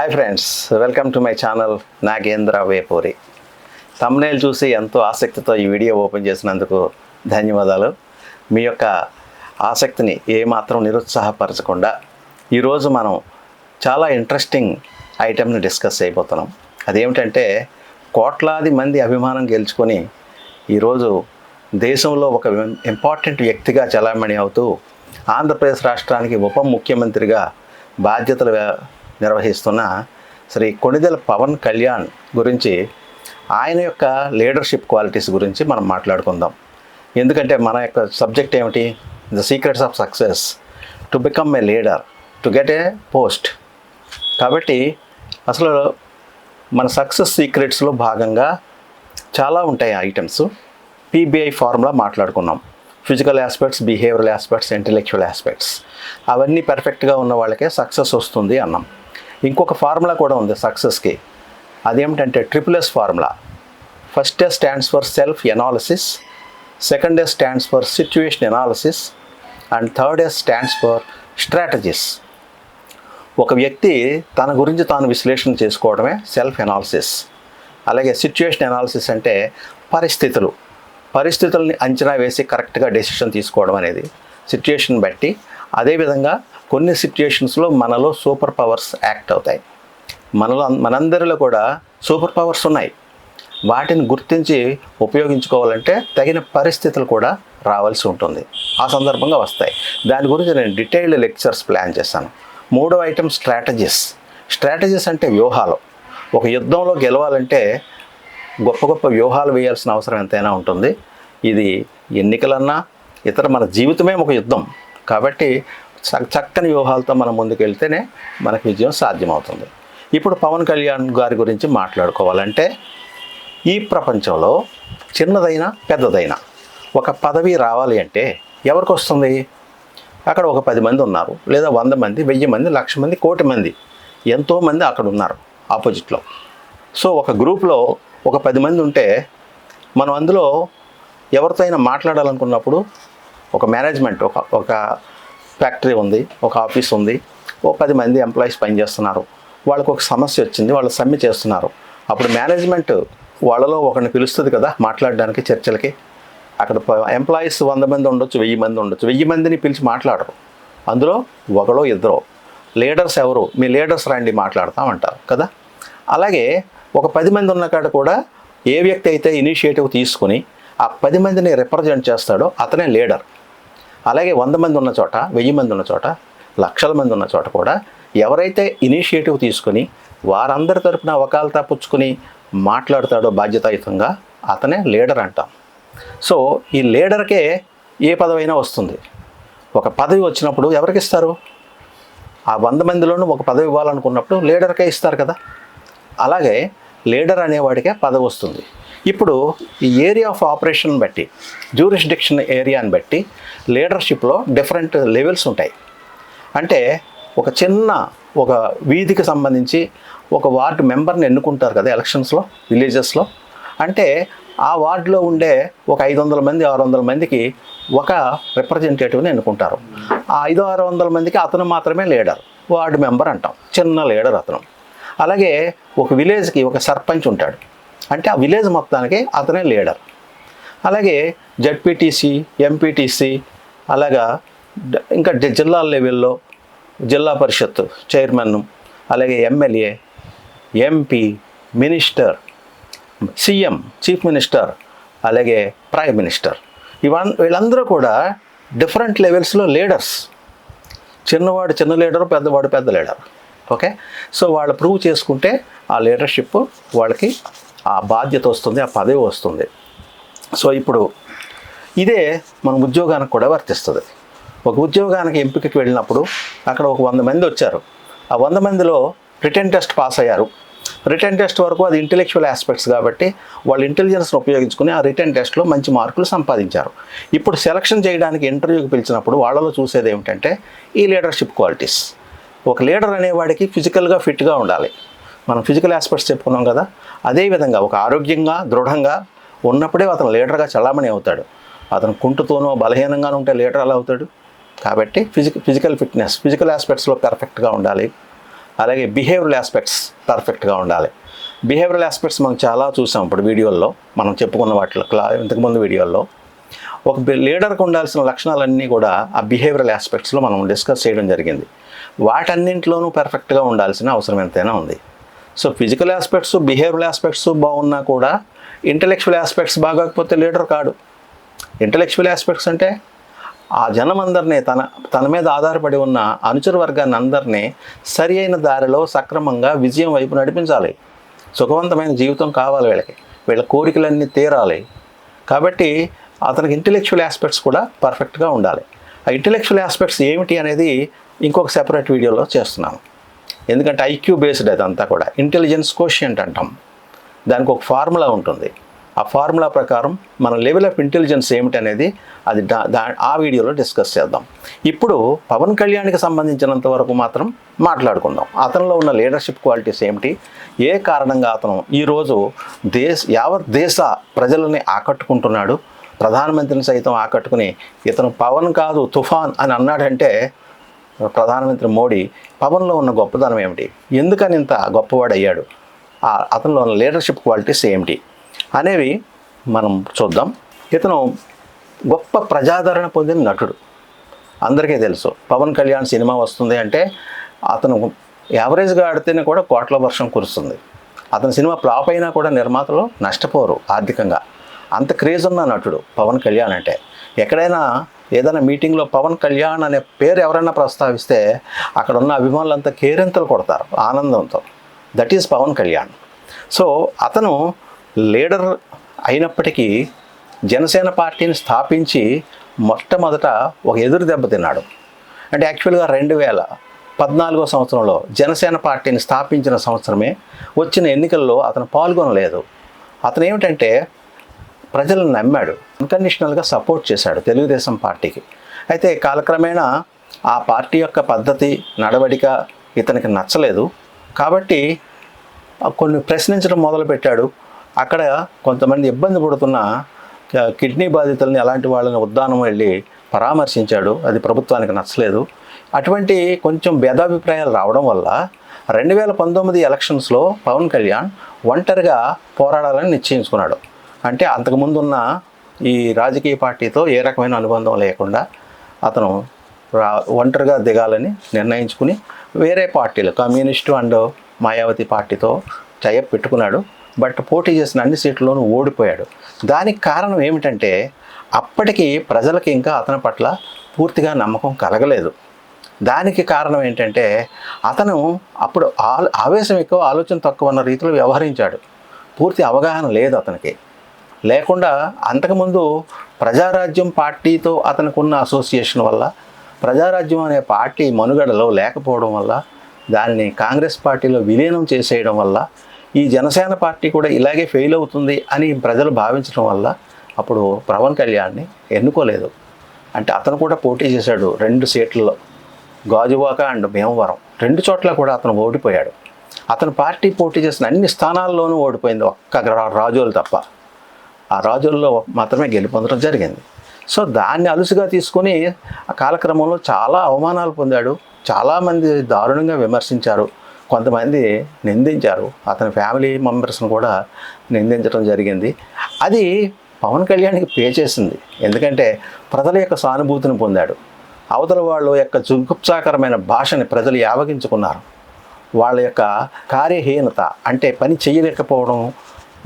Hi friends welcome to my channel Nagendra Vepuri thumbnail చూసి ఎంతో ఆసక్తితో ఈ వీడియో ఓపెన్ చేసినందుకు ధన్యవాదాలు. మీ యొక్క ఆసక్తిని ఏమాత్రం నిరుత్సాహపరచకుండా ఈరోజు మనం చాలా ఇంట్రెస్టింగ్ ఐటెంని డిస్కస్ అయిపోతున్నాం అదేమిటంటే కోట్లాది మంది అభిమానం గెలుచుకొని ఈరోజు దేశంలో ఒక ఇంపార్టెంట్ వ్యక్తిగా చలామణి అవుతూ ఆంధ్రప్రదేశ్ రాష్ట్రానికి ఉప ముఖ్యమంత్రిగా బాధ్యతలు నిర్వహిస్తున్న శ్రీ కొణిదెల పవన్ కళ్యాణ్ గురించి ఆయన యొక్క లీడర్షిప్ క్వాలిటీస్ గురించి మనం మాట్లాడుకుందాం. ఎందుకంటే మన యొక్క సబ్జెక్ట్ ఏమిటి? The secrets of success. To become a leader to get a post. కాబట్టి అసలు మన సక్సెస్ సీక్రెట్స్లో భాగంగా చాలా ఉంటాయి ఐటమ్స్. పీబీఐ ఫార్ములా మాట్లాడుకున్నాం. Physical aspects behavioural aspects intellectual aspects. అవన్నీ పర్ఫెక్ట్గా ఉన్న వాళ్ళకే సక్సెస్ వస్తుంది అన్నాం. ఇంకొక ఫార్ములా కూడా ఉంది సక్సెస్కి. అదేమిటంటే triple S formula. First S stands for self analysis second S stands for situation analysis and third S stands for strategies. ఒక వ్యక్తి తన గురించి తాను విశ్లేషణ చేసుకోవడమే సెల్ఫ్ ఎనాలిసిస్. అలాగే సిచ్యువేషన్ ఎనాలిసిస్ అంటే పరిస్థితులు. పరిస్థితుల్ని అంచనా వేసి కరెక్ట్గా డెసిషన్ తీసుకోవడం అనేది. సిచ్యుయేషన్ బట్టి అదేవిధంగా కొన్ని సిచ్యుయేషన్స్లో మనలో సూపర్ పవర్స్ యాక్ట్ అవుతాయి. మనలో మనందరిలో కూడా సూపర్ పవర్స్ ఉన్నాయి. వాటిని గుర్తించి ఉపయోగించుకోవాలంటే తగిన పరిస్థితులు కూడా రావాల్సి ఉంటుంది. ఆ సందర్భంగా వస్తాయి. దాని గురించి నేను డీటెయిల్డ్ లెక్చర్స్ ప్లాన్ చేశాను. మూడో ఐటమ్ స్ట్రాటజీస్ స్ట్రాటజీస్ అంటే వ్యూహాలు. ఒక యుద్ధంలో గెలవాలంటే గొప్ప గొప్ప వ్యూహాలు వేయాల్సిన అవసరం ఎంతైనా ఉంటుంది. ఇది ఎన్నికలన్నా ఇతర మన జీవితమే ఒక యుద్ధం. కాబట్టి చక్కని వ్యూహాలతో మనం ముందుకెళ్తేనే మనకు విజయం సాధ్యమవుతుంది. ఇప్పుడు పవన్ కళ్యాణ్ గారి గురించి మాట్లాడుకోవాలంటే ఈ ప్రపంచంలో చిన్నదైనా పెద్దదైనా ఒక పదవి రావాలి అంటే ఎవరికి వస్తుంది అక్కడ ఒక పది మంది ఉన్నారు లేదా వంద మంది వెయ్యి మంది లక్ష మంది కోటి మంది ఎంతోమంది అక్కడ ఉన్నారు ఆపోజిట్లో. సో ఒక గ్రూప్లో ఒక పది మంది ఉంటే మనం అందులో ఎవరితో అయినా మాట్లాడాలనుకున్నప్పుడు ఒక మేనేజ్మెంట్ ఒక ఒక ఫ్యాక్టరీ ఉంది ఒక ఆఫీస్ ఉంది ఓ పది మంది ఎంప్లాయీస్ పనిచేస్తున్నారు. వాళ్ళకు ఒక సమస్య వచ్చింది వాళ్ళు సమ్మె చేస్తున్నారు. అప్పుడు మేనేజ్మెంట్ వాళ్ళలో ఒకరిని పిలుస్తుంది కదా మాట్లాడడానికి చర్చలకి. అక్కడ ఎంప్లాయీస్ వంద మంది ఉండొచ్చు వెయ్యి మంది ఉండొచ్చు. వెయ్యి మందిని పిలిచి మాట్లాడరు. అందులో ఒకడో ఇద్దరు లీడర్స్ ఎవరు మీ లీడర్స్ రండి మాట్లాడతాం అంటారు కదా. అలాగే ఒక పది మంది ఉన్న కాడ కూడా ఏ వ్యక్తి అయితే ఇనిషియేటివ్ తీసుకుని ఆ పది మందిని రిప్రజెంట్ చేస్తాడో అతనే లీడర్. అలాగే వంద మంది ఉన్న చోట వెయ్యి మంది ఉన్న చోట లక్షల మంది ఉన్న చోట కూడా ఎవరైతే ఇనిషియేటివ్ తీసుకుని వారందరి తరపున వకాలతా పుచ్చుకుని మాట్లాడతాడో బాధ్యతాయుతంగా అతనే లీడర్ అంటాం. సో ఈ లీడర్కే ఏ పదవైనా వస్తుంది. ఒక పదవి వచ్చినప్పుడు ఎవరికి ఇస్తారు? ఆ వంద మందిలోనూ ఒక పదవి ఇవ్వాలనుకున్నప్పుడు లీడర్కే ఇస్తారు కదా. అలాగే లీడర్ అనేవాడికే పదవి వస్తుంది. ఇప్పుడు ఈ ఏరియా ఆఫ్ ఆపరేషన్ బట్టి జ్యూరిస్డిక్షన్ ఏరియాని బట్టి లీడర్షిప్లో డిఫరెంట్ లెవెల్స్ ఉంటాయి. అంటే ఒక చిన్న ఒక వీధికి సంబంధించి ఒక వార్డు మెంబర్ని ఎన్నుకుంటారు కదా ఎలక్షన్స్లో విలేజెస్లో. అంటే ఆ వార్డులో ఉండే ఒక ఐదు వందల మంది ఆరు వందల మందికి ఒక రిప్రజెంటేటివ్ని ఎన్నుకుంటారు. ఆ ఐదు ఆరు వందల మందికి అతను మాత్రమే లీడర్ వార్డు మెంబర్ అంటాం చిన్న లీడర్ అతను. అలాగే ఒక విలేజ్కి ఒక సర్పంచ్ ఉంటాడు. అంటే ఆ విలేజ్ మొత్తానికి అతనే లీడర్. అలాగే జడ్పీటీసీ ఎంపీటీసీ అలాగా ఇంకా జిల్లా లెవెల్లో జిల్లా పరిషత్ చైర్మన్ అలాగే MLA MP minister CM chief minister అలాగే ప్రైమ్ మినిస్టర్. ఇవన్ వీళ్ళందరూ కూడా డిఫరెంట్ లెవెల్స్లో లీడర్స్. చిన్నవాడు చిన్న లీడరు పెద్దవాడు పెద్ద లీడర్. ఓకే? సో వాళ్ళు ప్రూవ్ చేసుకుంటే ఆ లీడర్షిప్ వాళ్ళకి ఆ బాధ్యత వస్తుంది ఆ పదవి వస్తుంది. సో ఇప్పుడు ఇదే మన ఉద్యోగానికి కూడా వర్తిస్తుంది. ఒక ఉద్యోగానికి ఎంపికకి వెళ్ళినప్పుడు అక్కడ ఒక వంద మంది వచ్చారు. ఆ వంద మందిలో రిటర్న్ టెస్ట్ పాస్ అయ్యారు. రిటర్న్ టెస్ట్ వరకు అది ఇంటెలెక్చువల్ ఆస్పెక్ట్స్ కాబట్టి వాళ్ళు ఇంటెలిజెన్స్ని ఉపయోగించుకుని ఆ రిటర్న్ టెస్ట్లో మంచి మార్కులు సంపాదించారు. ఇప్పుడు సెలక్షన్ చేయడానికి ఇంటర్వ్యూకి పిలిచినప్పుడు వాళ్ళలో చూసేది ఏమిటంటే ఈ లీడర్షిప్ క్వాలిటీస్. ఒక లీడర్ అనేవాడికి ఫిజికల్గా ఫిట్గా ఉండాలి. మనం ఫిజికల్ ఆస్పెక్ట్స్ చెప్పుకున్నాం కదా అదేవిధంగా ఒక ఆరోగ్యంగా దృఢంగా ఉన్నప్పుడే అతను లీడర్గా చలామణి అవుతాడు. అతను కుంటుతోనో బలహీనంగానూ ఉంటే లీడర్ అలా అవుతాడు? కాబట్టి ఫిజిక ఫిజికల్ ఫిట్నెస్ ఫిజికల్ ఆస్పెక్ట్స్లో పర్ఫెక్ట్గా ఉండాలి. అలాగే బిహేవియరల్ ఆస్పెక్ట్స్ పర్ఫెక్ట్గా ఉండాలి. బిహేవియరల్ ఆస్పెక్ట్స్ మనం చాలా చూసాం ఇప్పుడు వీడియోల్లో మనం చెప్పుకున్న వాటిలో క్లా- ఇంతకుముందు వీడియోల్లో. ఒక లీడర్కి ఉండాల్సిన లక్షణాలన్నీ కూడా ఆ బిహేవియరల్ ఆస్పెక్ట్స్లో మనం డిస్కస్ చేయడం జరిగింది. వాటన్నింటిలోనూ పర్ఫెక్ట్గా ఉండాల్సిన అవసరం ఎంతైనా ఉంది. So physical aspects behavioural aspects బాగున్నా కూడా ఇంటలెక్చువల్ ఆస్పెక్ట్స్ బాగోకపోతే లీడర్ కాడు. ఇంటలెక్చువల్ ఆస్పెక్ట్స్ అంటే ఆ జనం అందరినీ తన తన మీద ఆధారపడి ఉన్న అనుచర వర్గాన్ని అందరినీ సరి అయిన దారిలో సక్రమంగా విజయం వైపు నడిపించాలి. సుఖవంతమైన జీవితం కావాలి వీళ్ళకి. వీళ్ళ కోరికలన్నీ తీరాలి. కాబట్టి అతనికి ఇంటలెక్చువల్ ఆస్పెక్ట్స్ కూడా పర్ఫెక్ట్గా ఉండాలి. ఆ ఇంటలెక్చువల్ ఆస్పెక్ట్స్ ఏమిటి అనేది ఇంకొక సెపరేట్ వీడియోలో చేస్తున్నాను. ఎందుకంటే ఐక్యూ బేస్డ్ అదంతా కూడా. ఇంటెలిజెన్స్ కోషియంట్ అంటాం. దానికి ఒక ఫార్ములా ఉంటుంది. ఆ ఫార్ములా ప్రకారం మన లెవెల్ ఆఫ్ ఇంటెలిజెన్స్ ఏమిటి అనేది అది దా ఆ వీడియోలో డిస్కస్ చేద్దాం. ఇప్పుడు పవన్ కళ్యాణ్కి సంబంధించినంత వరకు మాత్రం మాట్లాడుకుందాం. అతనిలో ఉన్న లీడర్షిప్ క్వాలిటీస్ ఏమిటి? ఏ కారణంగా అతను ఈరోజు దేశ యావత్ దేశ ప్రజలని ఆకట్టుకుంటున్నాడు? ప్రధానమంత్రిని సైతం ఆకట్టుకుని ఇతను పవన్ కాదు తుఫాన్ అని అన్నాడంటే ప్రధానమంత్రి మోడీ పవన్లో ఉన్న గొప్పదనం ఏమిటి? ఎందుకని ఇంత గొప్పవాడు అయ్యాడు అతనిలో ఉన్న లీడర్షిప్ క్వాలిటీస్ ఏమిటి? అనేవి మనం చూద్దాం. ఇతను గొప్ప ప్రజాదరణ పొందిన నటుడు. అందరికీ తెలుసు పవన్ కళ్యాణ్ సినిమా వస్తుంది అంటే అతను యావరేజ్గా ఆడితేనే కూడా కోట్ల వర్షం కురుస్తుంది. అతని సినిమా ఫ్లాప్ అయినా కూడా నిర్మాతలు నష్టపోరు ఆర్థికంగా. అంత క్రేజ్ ఉన్న నటుడు పవన్ కళ్యాణ్ అంటే. ఎక్కడైనా ఏదైనా మీటింగ్లో పవన్ కళ్యాణ్ అనే పేరు ఎవరైనా ప్రస్తావిస్తే అక్కడ ఉన్న అభిమానులంతా కేరింతలు కొడతారు ఆనందంతో. That is Pawan Kalyan. So అతను లీడర్ అయినప్పటికీ జనసేన పార్టీని స్థాపించి మొట్టమొదట ఒక ఎదురు దెబ్బతిన్నాడు అంటే యాక్చువల్గా రెండు వేల పద్నాలుగో సంవత్సరంలో జనసేన పార్టీని స్థాపించిన సంవత్సరమే వచ్చిన ఎన్నికల్లో అతను పాల్గొనలేదు. అతను ఏమిటంటే ప్రజలను నమ్మాడు. అన్కండిషనల్గా సపోర్ట్ చేశాడు తెలుగుదేశం పార్టీకి. అయితే కాలక్రమేణా ఆ పార్టీ యొక్క పద్ధతి నడవడిక ఇతనికి నచ్చలేదు. కాబట్టి కొన్ని ప్రశ్నించడం మొదలుపెట్టాడు. అక్కడ కొంతమంది ఇబ్బంది పడుతున్న కిడ్నీ బాధితుల్ని అలాంటి వాళ్ళని ఉద్దానం వెళ్ళి పరామర్శించాడు. అది ప్రభుత్వానికి నచ్చలేదు. అటువంటి కొంచెం భేదాభిప్రాయాలు రావడం వల్ల రెండు వేల పంతొమ్మిది ఎలక్షన్స్లో పవన్ కళ్యాణ్ ఒంటరిగా పోరాడాలని నిశ్చయించుకున్నాడు. అంటే అంతకుముందు ఉన్న ఈ రాజకీయ పార్టీతో ఏ రకమైన అనుబంధం లేకుండా అతను రా ఒంటరిగా దిగాలని నిర్ణయించుకుని వేరే పార్టీలు కమ్యూనిస్టు అండ్ మాయావతి పార్టీతో టైప్ పెట్టుకున్నాడు. బట్ పోటీ చేసిన అన్ని సీట్లలోనూ ఓడిపోయాడు. దానికి కారణం ఏమిటంటే అప్పటికి ప్రజలకి ఇంకా అతని పట్ల పూర్తిగా నమ్మకం కలగలేదు. దానికి కారణం ఏంటంటే అతను అప్పుడు ఆ- ఆవేశం ఎక్కువ ఆలోచన తక్కువ ఉన్న రీతిలో వ్యవహరించాడు. పూర్తి అవగాహన లేదు అతనికి. లేకుండా అంతకుముందు ప్రజారాజ్యం పార్టీతో అతనికి ఉన్న అసోసియేషన్ వల్ల ప్రజారాజ్యం అనే పార్టీ మనుగడలో లేకపోవడం వల్ల దానిని కాంగ్రెస్ పార్టీలో విలీనం చేసేయడం వల్ల ఈ జనసేన పార్టీ కూడా ఇలాగే ఫెయిల్ అవుతుంది అని ప్రజలు భావించడం వల్ల అప్పుడు పవన్ కళ్యాణ్ని ఎన్నుకోలేదు. అంటే అతను కూడా పోటీ చేశాడు రెండు సీట్లలో గాజువాక అండ్ భీమవరం. రెండు చోట్ల కూడా అతను ఓడిపోయాడు. అతను పార్టీ పోటీ చేసిన అన్ని స్థానాల్లోనూ ఓడిపోయింది ఒక్క రాజులు రాజోలు తప్ప. ఆ రాజుల్లో మాత్రమే గెలుపొందడం జరిగింది. సో దాన్ని అలుసుగా తీసుకొని ఆ కాలక్రమంలో చాలా అవమానాలు పొందాడు. చాలామంది దారుణంగా విమర్శించారు. కొంతమంది నిందించారు. అతని ఫ్యామిలీ మెంబర్స్ని కూడా నిందించడం జరిగింది. అది పవన్ కళ్యాణ్కి పే చేసింది. ఎందుకంటే ప్రజల యొక్క సానుభూతిని పొందాడు. అవతల వాళ్ళ యొక్క జుగుప్సాకరమైన భాషని ప్రజలు యావగించుకున్నారు. వాళ్ళ యొక్క కార్యహీనత అంటే పని చేయలేకపోవడం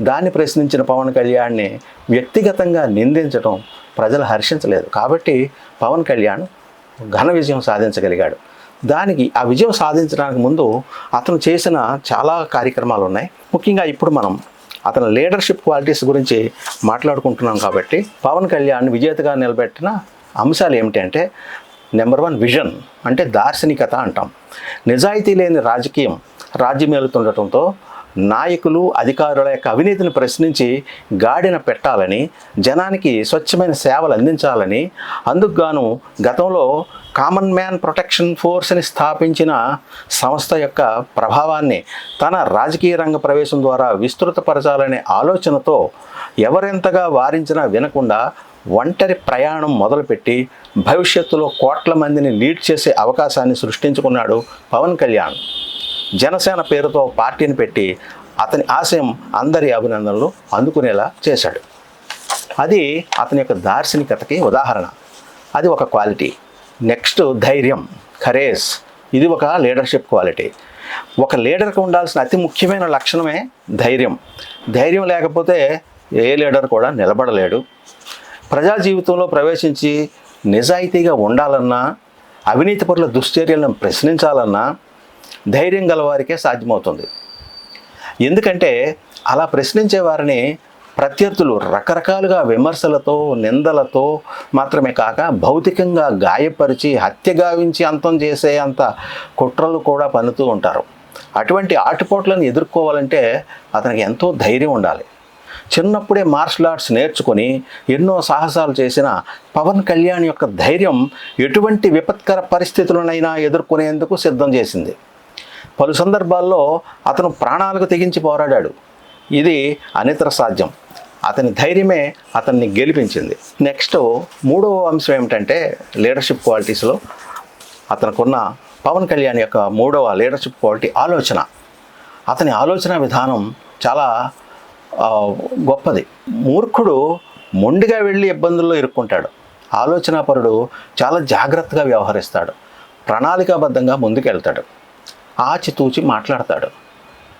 దాన్ని ప్రశ్నించిన పవన్ కళ్యాణ్ని వ్యక్తిగతంగా నిందించడం ప్రజలు హర్షించలేదు. కాబట్టి పవన్ కళ్యాణ్ ఘన విజయం సాధించగలిగాడు. దానికి ఆ విజయం సాధించడానికి ముందు అతను చేసిన చాలా కార్యక్రమాలు ఉన్నాయి ముఖ్యంగా ఇప్పుడు మనం అతని లీడర్షిప్ క్వాలిటీస్ గురించి మాట్లాడుకుంటున్నాం కాబట్టి పవన్ కళ్యాణ్ విజేతగా నిలబెట్టిన అంశాలు ఏమిటి అంటే నెంబర్ వన్ విజన్ అంటే దార్శనికత అంటాం. నిజాయితీ లేని రాజకీయం రాజ్యమేలుతుండటంతో నాయకులు అధికారుల యొక్క అవినీతిని ప్రశ్నించి గాడిన పెట్టాలని జనానికి స్వచ్ఛమైన సేవలు అందించాలని అందుకుగాను గతంలో కామన్ మ్యాన్ ప్రొటెక్షన్ ఫోర్స్ని స్థాపించిన సంస్థ యొక్క ప్రభావాన్ని తన రాజకీయ రంగ ప్రవేశం ద్వారా విస్తృతపరచాలనే ఆలోచనతో ఎవరెంతగా వారించినా వినకుండా ఒంటరి ప్రయాణం మొదలుపెట్టి భవిష్యత్తులో కోట్ల మందిని లీడ్ చేసే అవకాశాన్ని సృష్టించుకున్నాడు పవన్ కళ్యాణ్. జనసేన పేరుతో పార్టీని పెట్టి అతని ఆశయం అందరి అభినందనలు అందుకునేలా చేశాడు. అది అతని యొక్క దార్శనికతకి ఉదాహరణ. అది ఒక క్వాలిటీ. నెక్స్ట్ ధైర్యం కరేజ్. ఇది ఒక లీడర్షిప్ క్వాలిటీ. ఒక లీడర్కి ఉండాల్సిన అతి ముఖ్యమైన లక్షణమే ధైర్యం. ధైర్యం లేకపోతే ఏ లీడర్ కూడా నిలబడలేడు. ప్రజా జీవితంలో ప్రవేశించి నిజాయితీగా ఉండాలన్నా అవినీతి పరుల దుశ్చర్యలను ప్రశ్నించాలన్నా ధైర్యం గలవారికే సాధ్యమవుతుంది. ఎందుకంటే అలా ప్రశ్నించే వారిని ప్రత్యర్థులు రకరకాలుగా విమర్శలతో నిందలతో మాత్రమే కాక భౌతికంగా గాయపరిచి హత్య గావించి అంతం చేసే అంత కుట్రలు కూడా పన్నుతూ ఉంటారు. అటువంటి ఆటుపోట్లను ఎదుర్కోవాలంటే అతనికి ఎంతో ధైర్యం ఉండాలి. చిన్నప్పుడే మార్షల్ ఆర్ట్స్ నేర్చుకొని ఎన్నో సాహసాలు చేసిన పవన్ కళ్యాణ్ యొక్క ధైర్యం ఎటువంటి విపత్కర పరిస్థితులనైనా ఎదుర్కొనేందుకు సిద్ధం చేసింది. పలు సందర్భాల్లో అతను ప్రాణాలకు తెగించి పోరాడాడు. ఇది అనితర సాధ్యం. అతని ధైర్యమే అతన్ని గెలిపించింది. నెక్స్ట్ మూడవ అంశం ఏమిటంటే లీడర్షిప్ క్వాలిటీస్లో అతనుకున్న పవన్ కళ్యాణ్ యొక్క మూడవ లీడర్షిప్ క్వాలిటీ ఆలోచన. అతని ఆలోచన విధానం చాలా గొప్పది. మూర్ఖుడు మొండిగా వెళ్ళి ఇబ్బందుల్లో ఇరుక్కుంటాడు. ఆలోచనాపరుడు చాలా జాగ్రత్తగా వ్యవహరిస్తాడు. ప్రణాళికాబద్ధంగా ముందుకెళ్తాడు. ఆచితూచి మాట్లాడతాడు.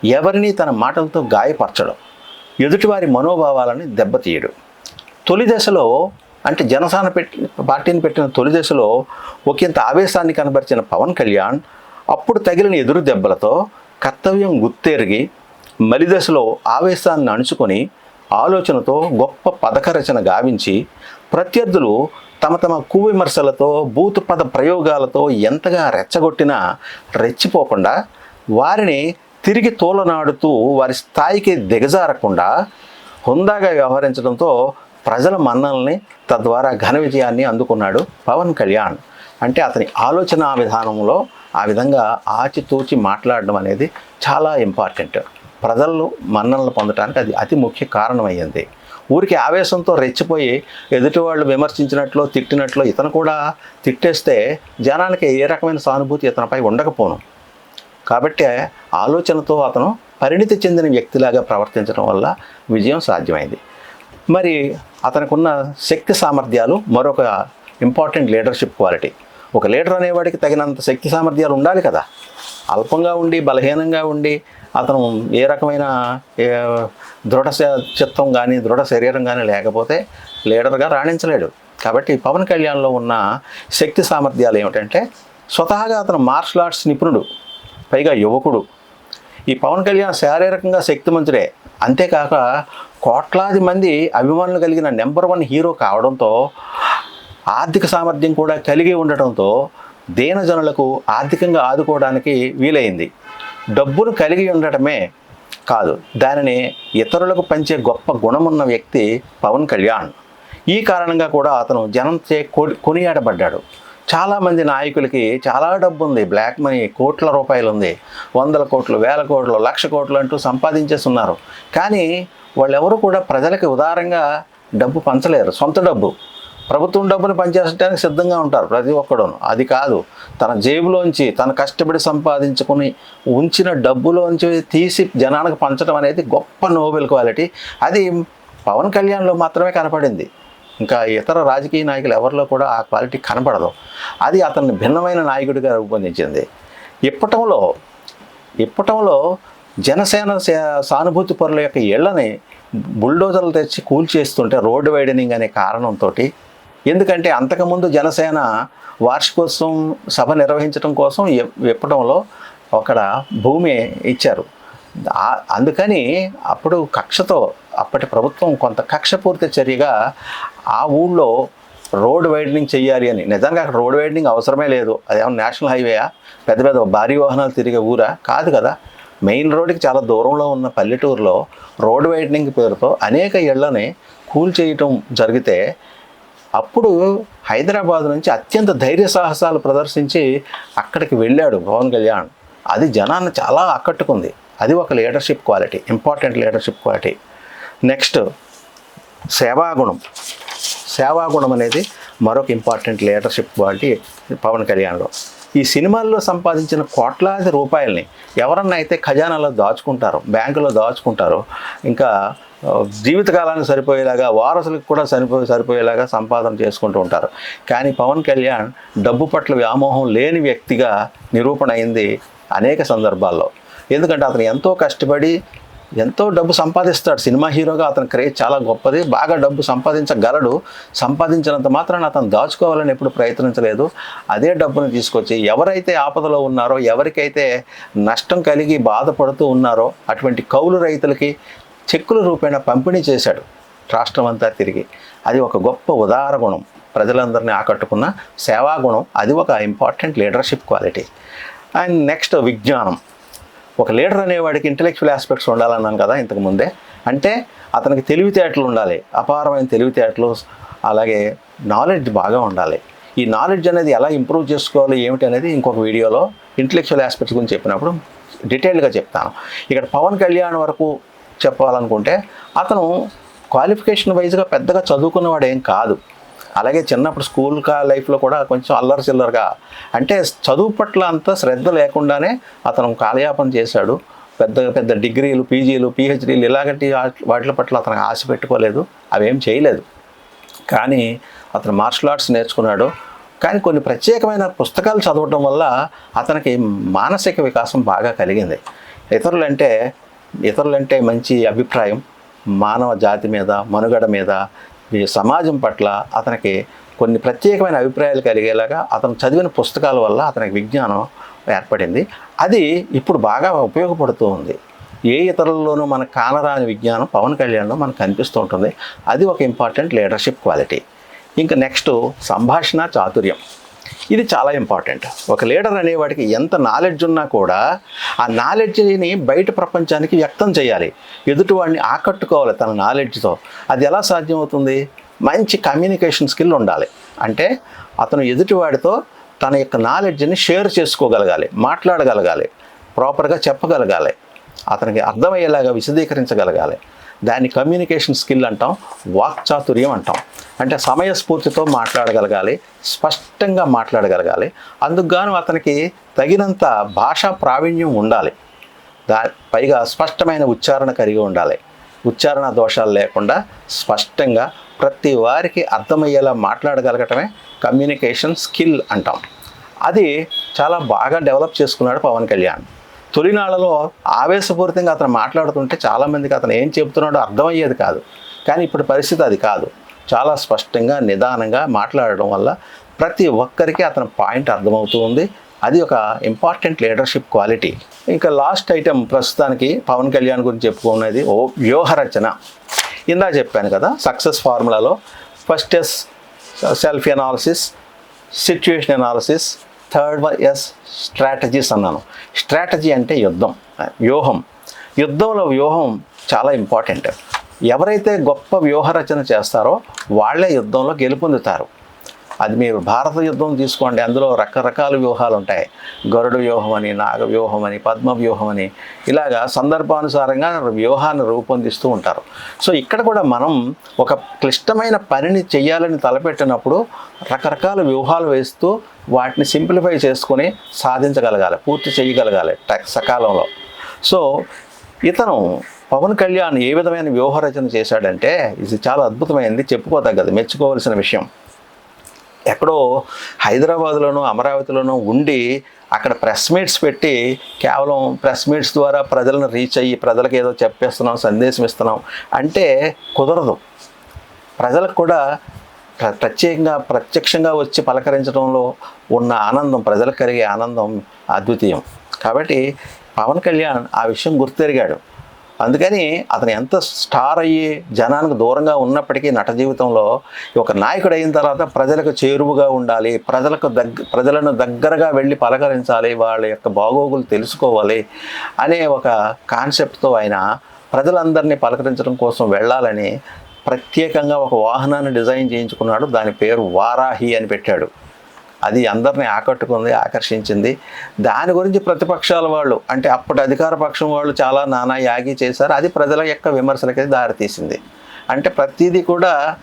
ఎవరిని తన మాటలతో గాయపరచడు ఎదుటివారి మనోభావాలని దెబ్బతీయడు. తొలి దశలో అంటే జనసేన పెట్టి పార్టీని పెట్టిన తొలి దశలో ఒకంత ఆవేశాన్ని కనబరిచిన పవన్ కళ్యాణ్ అప్పుడు తగిలిన ఎదురు దెబ్బలతో కర్తవ్యం గుర్తెరిగి మలిదశలో ఆవేశాన్ని అణుచుకొని ఆలోచనతో గొప్ప పథక రచన గావించి ప్రత్యర్థులు తమ తమ కువిమర్శలతో బూతు ప్రయోగాలతో ఎంతగా రెచ్చగొట్టినా రెచ్చిపోకుండా వారిని తిరిగి తోలనాడుతూ వారి స్థాయికి దిగజారకుండా హుందాగా వ్యవహరించడంతో ప్రజల మన్నల్ని తద్వారా ఘన విజయాన్ని అందుకున్నాడు పవన్ కళ్యాణ్. అంటే అతని ఆలోచన విధానంలో ఆ విధంగా ఆచితూచి మాట్లాడడం అనేది చాలా ఇంపార్టెంట్. ప్రజలు మన్ననలు పొందడానికి అది అతి ముఖ్య కారణమయ్యింది. ఊరికి ఆవేశంతో రెచ్చిపోయి ఎదుటి వాళ్ళు విమర్శించినట్లు తిట్టినట్లు ఇతను కూడా తిట్టేస్తే జనానికి ఏ రకమైన సానుభూతి ఇతనిపై ఉండకపోను. కాబట్టి ఆలోచనతో అతను పరిణితి చెందిన వ్యక్తిలాగా ప్రవర్తించడం వల్ల విజయం సాధ్యమైంది. మరి అతనికున్న శక్తి సామర్థ్యాలు మరొక ఇంపార్టెంట్ లీడర్షిప్ క్వాలిటీ. ఒక లీడర్ అనేవాడికి తగినంత శక్తి సామర్థ్యాలు ఉండాలి కదా. అల్పంగా ఉండి బలహీనంగా ఉండి అతను ఏ రకమైన దృఢ శ- చిత్తం కానీ దృఢ శరీరం కానీ లేకపోతే లీడర్గా రాణించలేడు. కాబట్టి పవన్ కళ్యాణ్లో ఉన్న శక్తి సామర్థ్యాలు ఏమిటంటే స్వతహాగా అతను మార్షల్ ఆర్ట్స్ నిపుణుడు పైగా యువకుడు. ఈ పవన్ కళ్యాణ్ శారీరకంగా శక్తిమంతుడే అంతేకాక కోట్లాది మంది అభిమానులు కలిగిన నెంబర్ వన్ హీరో కావడంతో ఆర్థిక సామర్థ్యం కూడా కలిగి ఉండటంతో దీనజనులకు ఆర్థికంగా ఆదుకోవడానికి వీలైంది. డబ్బును కలిగి ఉండటమే కాదు. దానిని ఇతరులకు పంచే గొప్ప గుణమున్న వ్యక్తి పవన్ కళ్యాణ్. ఈ కారణంగా కూడా అతను జనంచే కొనియాడబడ్డాడు. చాలామంది నాయకులకి చాలా డబ్బు ఉంది బ్లాక్ మనీ కోట్ల రూపాయలు ఉంది వందల కోట్లు వేల కోట్లు లక్ష కోట్లు అంటూ సంపాదించేస్తున్నారు. కానీ వాళ్ళెవరు కూడా ప్రజలకు ఉదారంగా డబ్బు పంచలేరు. సొంత డబ్బు. ప్రభుత్వం డబ్బుని పనిచేసడానికి సిద్ధంగా ఉంటారు ప్రతి ఒక్కడును. అది కాదు తన జేబులోంచి తన కష్టపడి సంపాదించుకుని ఉంచిన డబ్బులోంచి తీసి జనానికి పంచడం అనేది గొప్ప నోబెల్ క్వాలిటీ. అది పవన్ కళ్యాణ్లో మాత్రమే కనపడింది. ఇంకా ఇతర రాజకీయ నాయకులు ఎవరిలో కూడా ఆ క్వాలిటీ కనపడదు. అది అతన్ని భిన్నమైన నాయకుడిగా రూపొందించింది. ఇప్పటంలో ఇప్పటంలో జనసేన సానుభూతి పరుల యొక్క ఇళ్ళని బుల్డోజర్లు తెచ్చి కూల్చేస్తుంటే రోడ్డు వైడనింగ్ అనే కారణంతో ఎందుకంటే అంతకుముందు జనసేన వార్షికోత్సవం సభ నిర్వహించడం కోసం విప్పటంలో అక్కడ భూమి ఇచ్చారు. అందుకని అప్పుడు కక్షతో అప్పటి ప్రభుత్వం కొంత కక్షపూరిత చర్యగా ఆ ఊళ్ళో రోడ్ వైడనింగ్ చేయాలి అని. నిజంగా అక్కడ రోడ్ వైడనింగ్ అవసరమే లేదు. అదేమన్నా నేషనల్ హైవేయా? పెద్ద పెద్ద భారీ వాహనాలు తిరిగే ఊరా? కాదు కదా. మెయిన్ రోడ్డుకి చాలా దూరంలో ఉన్న పల్లెటూరులో రోడ్ వైడనింగ్ పేరుతో అనేక ఇళ్ళని కూల్ చేయటం జరిగితే అప్పుడు హైదరాబాద్ నుంచి అత్యంత ధైర్య సాహసాలు ప్రదర్శించి అక్కడికి వెళ్ళాడు పవన్ కళ్యాణ్. అది జనాన్ని చాలా ఆకట్టుకుంది. అది ఒక leadership quality important leadership quality next సేవాగుణం. సేవాగుణం అనేది మరొక ఇంపార్టెంట్ లీడర్షిప్ క్వాలిటీ పవన్ కళ్యాణ్లో. ఈ సినిమాల్లో సంపాదించిన కోట్లాది రూపాయల్ని ఎవరన్నా అయితే ఖజానాలో దాచుకుంటారో బ్యాంకులో దాచుకుంటారో ఇంకా జీవితకాలానికి సరిపోయేలాగా వారసులకు కూడా సరిపో సరిపోయేలాగా సంపాదన చేసుకుంటూ ఉంటారు. కానీ పవన్ కళ్యాణ్ డబ్బు పట్ల వ్యామోహం లేని వ్యక్తిగా నిరూపణ అయింది అనేక సందర్భాల్లో. ఎందుకంటే అతను ఎంతో కష్టపడి ఎంతో డబ్బు సంపాదిస్తాడు. సినిమా హీరోగా అతని క్రేజ్ చాలా గొప్పది. బాగా డబ్బు సంపాదించగలడు. సంపాదించినంత మాత్రాన్ని అతను దాచుకోవాలని ఎప్పుడు ప్రయత్నించలేదు. అదే డబ్బును తీసుకొచ్చి ఎవరైతే ఆపదలో ఉన్నారో ఎవరికైతే నష్టం కలిగి బాధపడుతూ ఉన్నారో అటువంటి కౌలు రైతులకి చెక్కుల రూపేణ పంపిణీ చేశాడు. రాష్ట్రం అంతా తిరిగి అది ఒక గొప్ప ఉదార గుణం. ప్రజలందరినీ ఆకట్టుకున్న సేవా గుణం. అది ఒక important leadership quality and next విజ్ఞానం. ఒక లీడర్ అనేవాడికి ఇంటలెక్చువల్ ఆస్పెక్ట్స్ ఉండాలన్నాను కదా ఇంతకు ముందే. అంటే అతనికి తెలివితేటలు ఉండాలి. అపారమైన తెలివితేటలు అలాగే నాలెడ్జ్ బాగా ఉండాలి. ఈ నాలెడ్జ్ అనేది ఎలా ఇంప్రూవ్ చేసుకోవాలి ఏమిటి అనేది ఇంకొక వీడియోలో ఇంటలెక్చువల్ ఆస్పెక్ట్స్ గురించి చెప్పినప్పుడు డీటెయిల్డ్గా చెప్తాను. ఇక్కడ పవన్ కళ్యాణ్ వరకు చెప్పాలనుకుంటే అతను క్వాలిఫికేషన్ వైజ్గా పెద్దగా చదువుకున్నవాడు ఏం కాదు. అలాగే చిన్నప్పుడు స్కూల్ కా లైఫ్లో కూడా కొంచెం అల్లరి చిల్లరగా అంటే చదువు పట్ల అంత శ్రద్ధ లేకుండానే అతను కాలయాపన చేశాడు. పెద్ద పెద్ద డిగ్రీలు పీజీలు పిహెచ్డీలు ఇలాగంటి వాటి- పట్ల అతను ఆశ పెట్టుకోలేదు. అవేం చేయలేదు. కానీ అతను మార్షల్ ఆర్ట్స్ నేర్చుకున్నాడు. కానీ కొన్ని ప్రత్యేకమైన పుస్తకాలు చదవటం వల్ల అతనికి మానసిక వికాసం బాగా కలిగింది. ఇతరులంటే ఇతరులంటే మంచి అభిప్రాయం. మానవ జాతి మీద మనుగడ మీద ఈ సమాజం పట్ల అతనికి కొన్ని ప్రత్యేకమైన అభిప్రాయాలు కలిగేలాగా అతను చదివిన పుస్తకాల వల్ల అతనికి విజ్ఞానం ఏర్పడింది. అది ఇప్పుడు బాగా ఉపయోగపడుతూ ఉంది. ఏ ఇతరుల్లోనూ మనకు కానరాని విజ్ఞానం పవన్ కళ్యాణ్లో మనకు కనిపిస్తూ ఉంటుంది. అది ఒక ఇంపార్టెంట్ లీడర్షిప్ క్వాలిటీ. ఇంకా నెక్స్ట్ సంభాషణ చాతుర్యం. ఇది చాలా ఇంపార్టెంట్ ఒక లీడర్ అనేవాడికి ఎంత నాలెడ్జ్ ఉన్నా కూడా ఆ నాలెడ్జ్ని బయట ప్రపంచానికి వ్యక్తం చేయాలి. ఎదుటివాడిని ఆకట్టుకోవాలి తన నాలెడ్జ్తో అది ఎలా సాధ్యమవుతుంది? మంచి కమ్యూనికేషన్ స్కిల్ ఉండాలి. అంటే అతను ఎదుటివాడితో తన యొక్క నాలెడ్జ్ని షేర్ చేసుకోగలగాలి మాట్లాడగలగాలి ప్రాపర్గా చెప్పగలగాలి. అతనికి అర్థమయ్యేలాగా విశదీకరించగలగాలి. దాన్ని కమ్యూనికేషన్ స్కిల్ అంటాం వాక్చాతుర్యం అంటాం. అంటే సమయస్ఫూర్తితో మాట్లాడగలగాలి స్పష్టంగా మాట్లాడగలగాలి. అందుకుగాను అతనికి తగినంత భాషా ప్రావీణ్యం ఉండాలి. దా పైగా స్పష్టమైన ఉచ్చారణ కలిగి ఉండాలి. ఉచ్చారణ దోషాలు లేకుండా స్పష్టంగా ప్రతి వారికి అర్థమయ్యేలా మాట్లాడగలగటమే కమ్యూనికేషన్ స్కిల్ అంటాం. అది చాలా బాగా డెవలప్ చేసుకున్నాడు పవన్ కళ్యాణ్. తొలినాళ్ళలో ఆవేశపూరితంగా అతను మాట్లాడుతుంటే చాలామందికి అతను ఏం చెబుతున్నాడో అర్థమయ్యేది కాదు. కానీ ఇప్పుడు పరిస్థితి అది కాదు. చాలా స్పష్టంగా నిదానంగా మాట్లాడడం వల్ల ప్రతి ఒక్కరికి అతని పాయింట్ అర్థమవుతూ ఉంది. అది ఒక ఇంపార్టెంట్ లీడర్షిప్ క్వాలిటీ. ఇంకా లాస్ట్ ఐటెం ప్రస్తుతానికి పవన్ కళ్యాణ్ గురించి చెప్పుకున్నది ఓ వ్యూహరచన. ఇందా చెప్పాను కదా success ఫార్ములాలో first S self analysis situation analysis third S strategies అన్నాను. స్ట్రాటజీ అంటే యుద్ధం వ్యూహం. యుద్ధంలో వ్యూహం చాలా ఇంపార్టెంట్. ఎవరైతే గొప్ప వ్యూహరచన చేస్తారో వాళ్ళే యుద్ధంలో గెలుపొందుతారు. అది మీరు భారత యుద్ధం తీసుకోండి. అందులో రకరకాల వ్యూహాలు ఉంటాయి. గరుడ వ్యూహం అని నాగ వ్యూహం అని పద్మ వ్యూహం అని ఇలాగా సందర్భానుసారంగా వ్యూహాన్ని రూపొందిస్తూ ఉంటారు. సో ఇక్కడ కూడా మనం ఒక క్లిష్టమైన పనిని చేయాలని తలపెట్టినప్పుడు రకరకాల వ్యూహాలు వేస్తూ వాటిని సింప్లిఫై చేసుకొని సాధించగలగాలి పూర్తి చేయగలగాలి సకాలంలో. సో ఇతను పవన్ కళ్యాణ్ ఏ విధమైన వ్యూహరచన చేశాడంటే ఇది చాలా అద్భుతమైనది చెప్పుకోదగ్గది మెచ్చుకోవాల్సిన విషయం. ఎక్కడో హైదరాబాద్లోనూ అమరావతిలోనూ ఉండి అక్కడ ప్రెస్ మీట్స్ పెట్టి కేవలం ప్రెస్ మీట్స్ ద్వారా ప్రజలను రీచ్ అయ్యి ప్రజలకు ఏదో చెప్పేస్తున్నాం సందేశం ఇస్తున్నాం అంటే కుదరదు. ప్రజలకు కూడా ప్రత్యేకంగా ప్రత్యక్షంగా వచ్చి పలకరించడంలో ఉన్న ఆనందం ప్రజలకు కలిగే ఆనందం అద్వితీయం. కాబట్టి పవన్ కళ్యాణ్ ఆ విషయం గుర్తెరిగాడు అందుకని అతను ఎంత స్టార్ అయ్యి జనానికి దూరంగా ఉన్నప్పటికీ నట జీవితంలో ఒక నాయకుడు అయిన తర్వాత ప్రజలకు చేరువుగా ఉండాలి ప్రజలకు దగ్గ ప్రజలను దగ్గరగా వెళ్ళి పలకరించాలి వాళ్ళ యొక్క బాగోగులు తెలుసుకోవాలి అనే ఒక కాన్సెప్ట్తో ఆయన ప్రజలందరినీ పలకరించడం కోసం వెళ్ళాలని ప్రత్యేకంగా ఒక వాహనాన్ని డిజైన్ చేయించుకున్నాడు. దాని పేరు వారాహి అని పెట్టాడు. అది అందరిని ఆకట్టుకుంది ఆకర్షించింది. దాని గురించి ప్రతిపక్షాల వాళ్ళు అంటే అప్పటి అధికార పక్షం వాళ్ళు చాలా నానా యాగి చేశారు. అది ప్రజల యొక్క విమర్శలకి దారితీసింది. అంటే ప్రతిదీ కూడా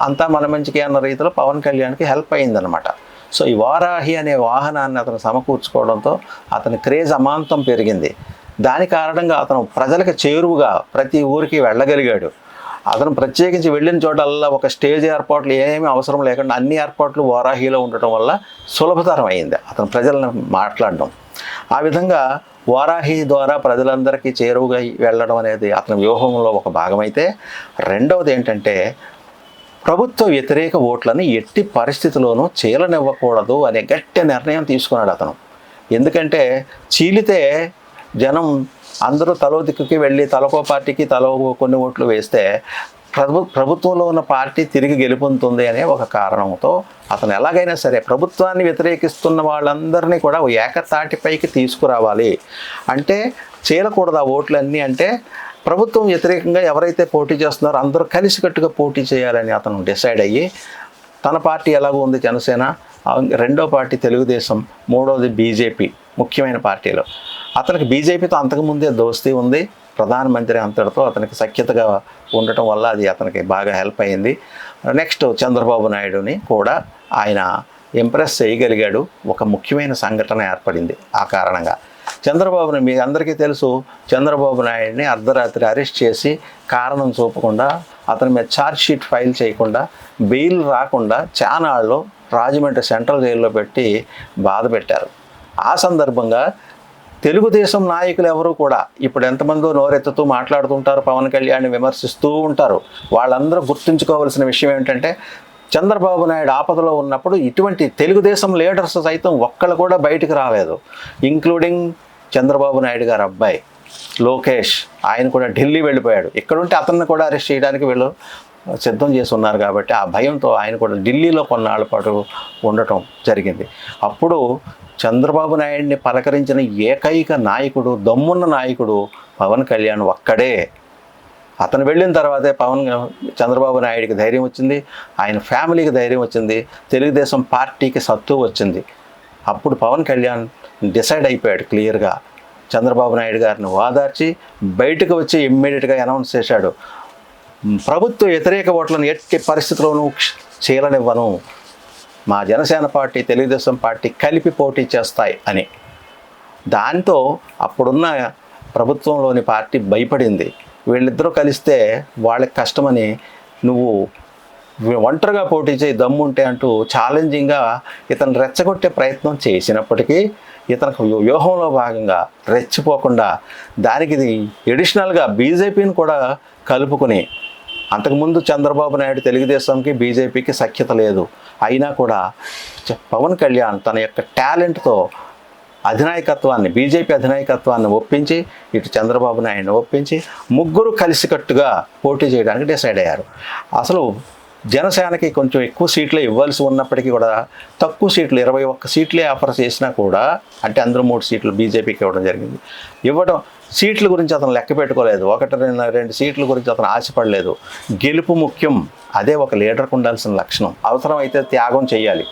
అంతా మన మంచికి అన్న రీతిలో పవన్ కళ్యాణ్కి హెల్ప్ అయిందనమాట సో ఈ వారాహి అనే వాహనాన్ని అతను సమకూర్చుకోవడంతో అతని క్రేజ్ అమాంతం పెరిగింది. దాని కారణంగా అతను ప్రజలకు చేరువుగా ప్రతి ఊరికి వెళ్ళగలిగాడు. అతను ప్రత్యేకించి వెళ్ళిన చోటల్లా ఒక స్టేజ్ ఏర్పాట్లు ఏమీ అవసరం లేకుండా అన్ని ఏర్పాట్లు వారాహిలో ఉండటం వల్ల సులభతరం అయింది. అతను ప్రజలను మాట్లాడడం. ఆ విధంగా వారాహి ద్వారా ప్రజలందరికీ చేరువుగా వెళ్ళడం అనేది అతని వ్యూహంలో ఒక భాగమైతే రెండవది ఏంటంటే ప్రభుత్వ వ్యతిరేక ఓట్లను ఎట్టి పరిస్థితిలోనూ చీలనివ్వకూడదు అనే గట్టి నిర్ణయం తీసుకున్నాడు అతను. ఎందుకంటే చీలితే జనం అందరూ తలో దిక్కుకి వెళ్ళి తలకో పార్టీకి తలో కొన్ని ఓట్లు వేస్తే ప్రభు ప్రభుత్వంలో ఉన్న పార్టీ తిరిగి గెలుపొందుతుంది అనే ఒక కారణంతో అతను ఎలాగైనా సరే ప్రభుత్వాన్ని వ్యతిరేకిస్తున్న వాళ్ళందరినీ కూడా ఏకతాటిపైకి తీసుకురావాలి. అంటే చేయకూడదు ఆ ఓట్లన్నీ అంటే ప్రభుత్వం వ్యతిరేకంగా ఎవరైతే పోటీ చేస్తున్నారో అందరూ కలిసికట్టుగా పోటీ చేయాలని అతను డిసైడ్ అయ్యి తన పార్టీ ఎలాగో ఉంది జనసేన రెండో పార్టీ తెలుగుదేశం మూడోది బీజేపీ ముఖ్యమైన పార్టీలు. అతనికి బీజేపీతో అంతకుముందే దోస్తీ ఉంది. ప్రధానమంత్రి అంతటితో అతనికి సఖ్యతగా ఉండటం వల్ల అది అతనికి బాగా హెల్ప్ అయింది. నెక్స్ట్ చంద్రబాబు నాయుడుని కూడా ఆయన ఇంప్రెస్ చేయగలిగాడు. ఒక ముఖ్యమైన సంఘటన ఏర్పడింది ఆ కారణంగా. చంద్రబాబుని మీ అందరికీ తెలుసు చంద్రబాబు నాయుడిని అర్ధరాత్రి అరెస్ట్ చేసి కారణం చూపకుండా అతని మీద ఛార్జ్ షీట్ ఫైల్ చేయకుండా బెయిల్ రాకుండా చానాళ్ళు రాజమండ్రి సెంట్రల్ జైల్లో పెట్టి బాధ పెట్టారు. ఆ సందర్భంగా తెలుగుదేశం నాయకులు ఎవరు కూడా ఇప్పుడు ఎంతమందో నోరెత్తుతూ మాట్లాడుతుంటారు పవన్ కళ్యాణ్ విమర్శిస్తూ ఉంటారు. వాళ్ళందరూ గుర్తుంచుకోవాల్సిన విషయం ఏంటంటే చంద్రబాబు నాయుడు ఆపదలో ఉన్నప్పుడు ఇటువంటి తెలుగుదేశం లీడర్స్ సైతం ఒక్కళ్ళు కూడా బయటికి రాలేదు. ఇంక్లూడింగ్ చంద్రబాబు నాయుడు గారు అబ్బాయి లోకేష్. ఆయన కూడా ఢిల్లీ వెళ్ళిపోయాడు. ఇక్కడుంటే అతన్ని కూడా అరెస్ట్ చేయడానికి వీళ్ళు సిద్ధం చేసి ఉన్నారు కాబట్టి ఆ భయంతో ఆయన కూడా ఢిల్లీలో కొన్నాళ్ళ పాటు ఉండటం జరిగింది. అప్పుడు చంద్రబాబు నాయుడిని పలకరించిన ఏకైక నాయకుడు దమ్మున్న నాయకుడు పవన్ కళ్యాణ్ ఒక్కడే. అతను వెళ్ళిన తర్వాతే పవన్ చంద్రబాబు నాయుడికి ధైర్యం వచ్చింది ఆయన ఫ్యామిలీకి ధైర్యం వచ్చింది తెలుగుదేశం పార్టీకి సత్తు వచ్చింది. అప్పుడు పవన్ కళ్యాణ్ డిసైడ్ అయిపోయాడు క్లియర్గా. చంద్రబాబు నాయుడు గారిని వాదార్చి బయటకు వచ్చి ఇమ్మీడియట్గా అనౌన్స్ చేశాడు. ప్రభుత్వ వ్యతిరేక ఓట్లను ఎట్టి పరిస్థితుల్లోనూ చీలనివ్వను మా జనసేన పార్టీ తెలుగుదేశం పార్టీ కలిపి పోటీ చేస్తాయి అని. దాంతో అప్పుడున్న ప్రభుత్వంలోని పార్టీ భయపడింది. వీళ్ళిద్దరూ కలిస్తే వాళ్ళకి కష్టమని నువ్వు ఒంటరిగా పోటీ చేయి దమ్ముంటే అంటూ ఛాలెంజింగ్గా ఇతను రెచ్చగొట్టే ప్రయత్నం చేసినప్పటికీ ఇతనికి వ్యూహంలో భాగంగా రెచ్చిపోకుండా దానికి ఇది ఎడిషనల్గా బీజేపీని కూడా కలుపుకుని అంతకుముందు చంద్రబాబు నాయుడు తెలుగుదేశంకి బీజేపీకి సఖ్యత లేదు. అయినా కూడా పవన్ కళ్యాణ్ తన యొక్క టాలెంట్తో అధినాయకత్వాన్ని బీజేపీ అధినాయకత్వాన్ని ఒప్పించి ఇటు చంద్రబాబు నాయుడిని ఒప్పించి ముగ్గురు కలిసికట్టుగా పోటీ చేయడానికి డిసైడ్ అయ్యారు. అసలు జనసేనకి కొంచెం ఎక్కువ సీట్లు ఇవ్వాల్సి ఉన్నప్పటికీ కూడా తక్కువ సీట్లు ఇరవై ఒక్క సీట్లే ఆఫర్ చేసినా కూడా అంటే అందరూ మూడు సీట్లు బీజేపీకి ఇవ్వడం జరిగింది. ఇవ్వడం సీట్ల గురించి అతను లెక్క పెట్టుకోలేదు. ఒకటి రెండు రెండు సీట్ల గురించి అతను ఆశపడలేదు. గెలుపు ముఖ్యం. అదే ఒక లీడర్కు ఉండాల్సిన లక్షణం. అవసరమైతే త్యాగం చేయాలి